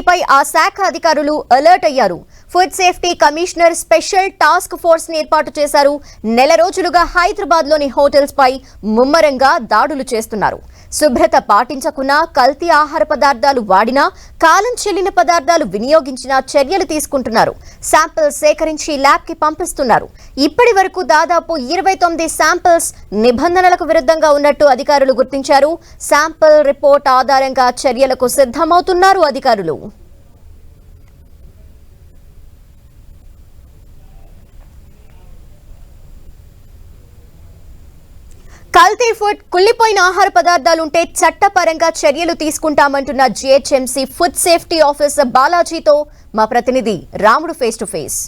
పై ఆ శాఖ అధికారులు అలర్ట్ అయ్యారు. Food safety commissioner special task ఫోర్స్ని ఏర్పాటు చేశారు. నెల రోజులుగా హైదరాబాద్లోని హోటల్స్ పై ముమ్మరంగా దాడులు చేస్తున్నారు. శుభ్రత పాటించకున్నా కల్తీ ఆహార పదార్థాలు వాడినా కాలం చెల్లిన పదార్థాలు వినియోగించినా చర్యలు తీసుకుంటున్నారు. శాంపిల్ సేకరించి ల్యాబ్కి పంపిస్తున్నారు. ఇప్పటి వరకు దాదాపు ఇరవై తొమ్మిది శాంపిల్స్ నిబంధనలకు విరుద్ధంగా ఉన్నట్టు అధికారులు గుర్తించారు. శాంపిల్ రిపోర్ట్ ఆధారంగా చర్యలకు సిద్ధమవుతున్నారు అధికారులు. కల్తీ ఫుడ్ కుళ్ళిపోయిన ఆహార పదార్థాలుంటే చట్టపరంగా చర్యలు తీసుకుంటామంటున్న జిహెచ్ఎంసీ ఫుడ్ సేఫ్టీ ఆఫీసర్ బాలాజీతో మా ప్రతినిధి రాముడు ఫేస్ టు ఫేస్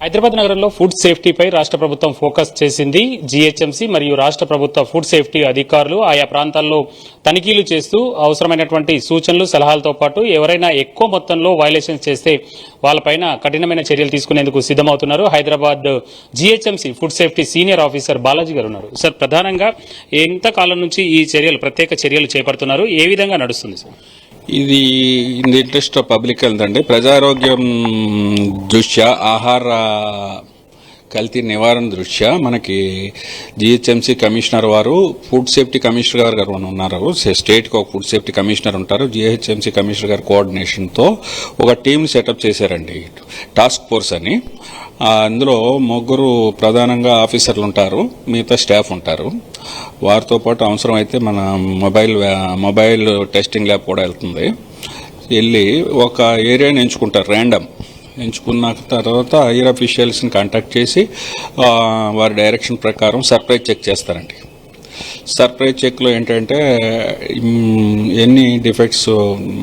హైదరాబాద్ నగరంలో ఫుడ్ సేఫ్టీపై రాష్ట్ర ప్రభుత్వం ఫోకస్ చేసింది. జీహెచ్ఎంసీ మరియు రాష్ట్ర ప్రభుత్వ ఫుడ్ సేఫ్టీ అధికారులు ఆయా ప్రాంతాల్లో తనిఖీలు చేస్తూ అవసరమైనటువంటి సూచనలు సలహాలతో పాటు ఎవరైనా ఎక్కువ మొత్తంలో వైలేషన్స్ చేస్తే వాళ్ళపైన కఠినమైన చర్యలు తీసుకునేందుకు సిద్ధమవుతున్నారు. Hyderabad GHMC food safety senior officer Balaji గారు ఉన్నారు. సార్ ప్రధానంగా ఎంతకాలం నుంచి ఈ చర్యలు ప్రత్యేక చర్యలు చేపడుతున్నారు? ఏ విధంగా నడుస్తుంది సార్? ఇది in the interest of public health అండి. ప్రజారోగ్యం దృష్ట్యా ఆహార కల్తీ నివారణ దృష్ట్యా మనకి జిహెచ్ఎంసీ కమిషనర్ వారు ఫుడ్ సేఫ్టీ కమిషనర్ గారు గారు ఉన్నారు. స్టేట్కి ఒక ఫుడ్ సేఫ్టీ కమిషనర్ ఉంటారు. జిహెచ్ఎంసీ కమిషనర్ గారి కోఆర్డినేషన్తో ఒక టీం సెటప్ చేశారండి. టాస్క్ ఫోర్స్ అని. అందులో ముగ్గురు ప్రధానంగా ఆఫీసర్లు ఉంటారు మిగతా స్టాఫ్ ఉంటారు. వారితో పాటు అవసరమైతే మన మొబైల్ మొబైల్ టెస్టింగ్ ల్యాబ్ కూడా వెళ్తుంది. వెళ్ళి ఒక ఏరియాని ఎంచుకుంటారు ర్యాండమ్. ఎంచుకున్న తర్వాత హైయర్ అఫీషియల్స్ని కాంటాక్ట్ చేసి వారి డైరెక్షన్ ప్రకారం సర్ప్రైజ్ చెక్ చేస్తారండి. సర్ప్రైజ్ చెక్లో ఏంటంటే ఎన్ని డిఫెక్ట్స్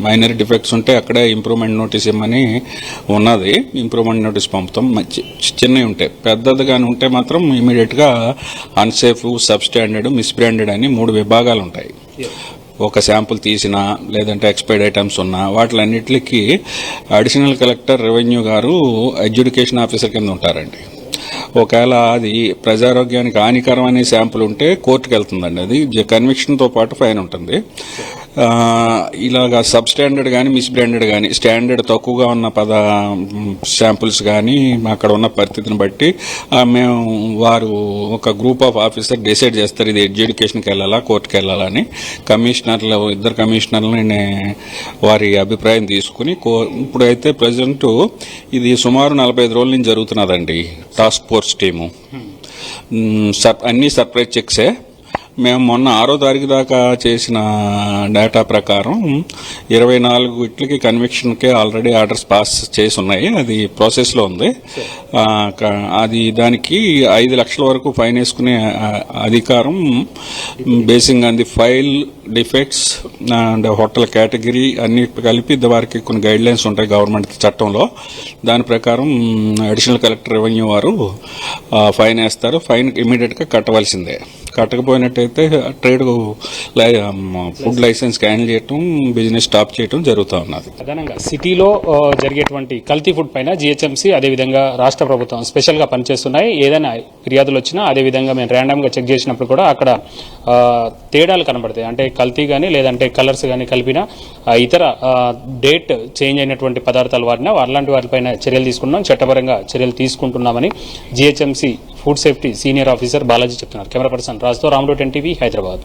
మైనర్ డిఫెక్ట్స్ ఉంటే అక్కడే ఇంప్రూవ్మెంట్ నోటీస్ ఇమ్మని ఉన్నది. ఇంప్రూవ్మెంట్ నోటీస్ పంపుతాం. మంచి చిన్నవి ఉంటాయి పెద్దది కానీ ఉంటే మాత్రం ఇమీడియట్గా అన్సేఫ్ సబ్స్టాండర్డ్ మిస్బ్రాండెడ్ అని మూడు విభాగాలు ఉంటాయి. ఒక శాంపుల్ తీసినా లేదంటే ఎక్స్పైర్డ్ ఐటమ్స్ ఉన్నా వాటిలన్నిటికీ అడిషనల్ కలెక్టర్ రెవెన్యూ గారు ఎడ్యుకేషన్ ఆఫీసర్ కింద ఉంటారండి. ఒకవేళ అది ప్రజారోగ్యానికి హానికరం అనే శాంపుల్ ఉంటే కోర్టుకు వెళ్తుందండి అది కన్విక్షన్తో పాటు ఫైన్ ఉంటుంది. ఇలాగా సబ్ స్టాండర్డ్ కానీ మిస్ బ్రాండెడ్ కానీ స్టాండర్డ్ తక్కువగా ఉన్న పద శాంపుల్స్ కానీ అక్కడ ఉన్న పరిస్థితిని బట్టి మేము వారు ఒక గ్రూప్ ఆఫ్ ఆఫీసర్ డిసైడ్ చేస్తారు ఇది ఎడ్యుకేషన్కి వెళ్ళాలా కోర్టుకి వెళ్ళాలా అని. కమిషనర్లు ఇద్దరు కమిషనర్లని వారి అభిప్రాయం తీసుకుని కో ఇప్పుడైతే ప్రజెంట్ ఇది సుమారు నలభై ఐదు రోజుల నుంచి జరుగుతున్నదండి. టాస్క్ ఫోర్స్ టీము మ్, సర్- అన్ని సర్ప్రైజ్ చెక్సే మేము మొన్న ఆరో తారీఖు దాకా చేసిన డేటా ప్రకారం ఇరవై నాలుగు ఇట్లకి కన్విక్షన్కే ఆల్రెడీ ఆర్డర్స్ పాస్ చేసి ఉన్నాయి అది ప్రాసెస్లో ఉంది. అది దానికి ఐదు లక్షల వరకు ఫైన్ వేసుకునే అధికారం basing on the file defects and hotel category అన్ని కలిపి వారికి కొన్ని గైడ్ లైన్స్ ఉంటాయి గవర్నమెంట్ చట్టంలో. దాని ప్రకారం అడిషనల్ కలెక్టర్ రెవెన్యూ వారు ఫైన్ వేస్తారు. ఫైన్ ఇమీడియట్గా కట్టవలసిందే. కట్టకపోయినట్టయితే ట్రేడ్ లై ఫుడ్ లైసెన్స్ క్యాన్సిల్ చేయటం బిజినెస్ స్టాప్ చేయటం జరుగుతూ ఉన్నది. ప్రధానంగా సిటీలో జరిగేటువంటి కల్తీ ఫుడ్ పైన జిహెచ్ఎంసీ అదేవిధంగా రాష్ట్ర ప్రభుత్వం స్పెషల్గా పనిచేస్తున్నాయి. ఏదైనా ఫిర్యాదులు వచ్చినా అదేవిధంగా మేము ర్యాండమ్గా చెక్ చేసినప్పుడు కూడా అక్కడ తేడాలు కనబడతాయి. అంటే కల్తీ కానీ లేదంటే కలర్స్ కానీ కలిపిన ఇతర డేట్ చేంజ్ అయినటువంటి పదార్థాలు వాడినా అలాంటి వాటిపైన చర్యలు తీసుకున్నాం చట్టపరంగా చర్యలు తీసుకుంటున్నామని GHMC food safety senior officer Balaji చెప్తున్నారు. కెమెరా పర్సన్ రాజుతో రాముడు టెన్ టీవీ హైదరాబాద్.